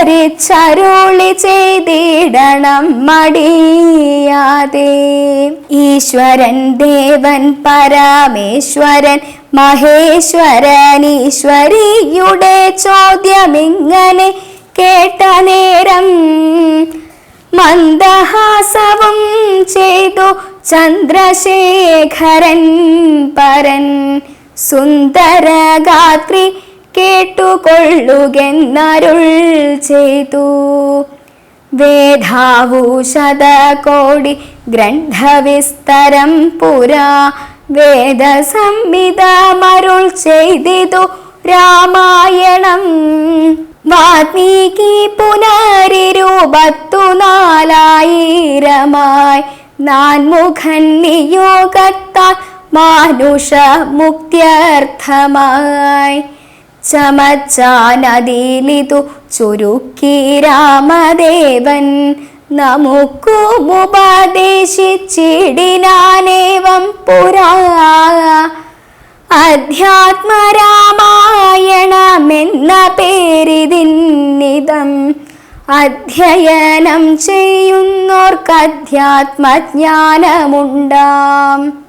വിസ്തരിച്ചരുളി ചെയ്തിടണം മടിയാതെ. ഈശ്വരൻ ദേവൻ പരമേശ്വരൻ മഹേശ്വരൻ ഈശ്വരിയുടെ ചോദ്യമിങ്ങനെ കേട്ട നേരം മന്ദഹാസവും ചെയ്തു ചന്ദ്രശേഖരൻ പരൻ. സുന്ദരഗാത്രി കേട്ടുകൊള്ളുകെന്നരുൾ ചെയ്തു. വേദാഭൂഷതകോടി ഗ്രന്ഥവിസ്തരം പുരാ വേദസംഹിതമരുൾ ചെയ്തിതു രാമായണം. വാത്മീകി പുനരിരൂപത്തു നാലായിരമായി നാൻമുഖൻ നിയോഗത്താൽ മാനുഷ മുക്തിയർത്ഥമായി. ചമച്ചാനതിലിതു ചുരുക്കി രാമദേവൻ. നമുക്കുമുപദേശിച്ചിടിനാനേവം പുരാ. അധ്യാത്മരാമായണമെന്ന പേരിതിന്നിതം. അധ്യയനം ചെയ്യുന്നോർക്ക് അധ്യാത്മജ്ഞാനമുണ്ടാം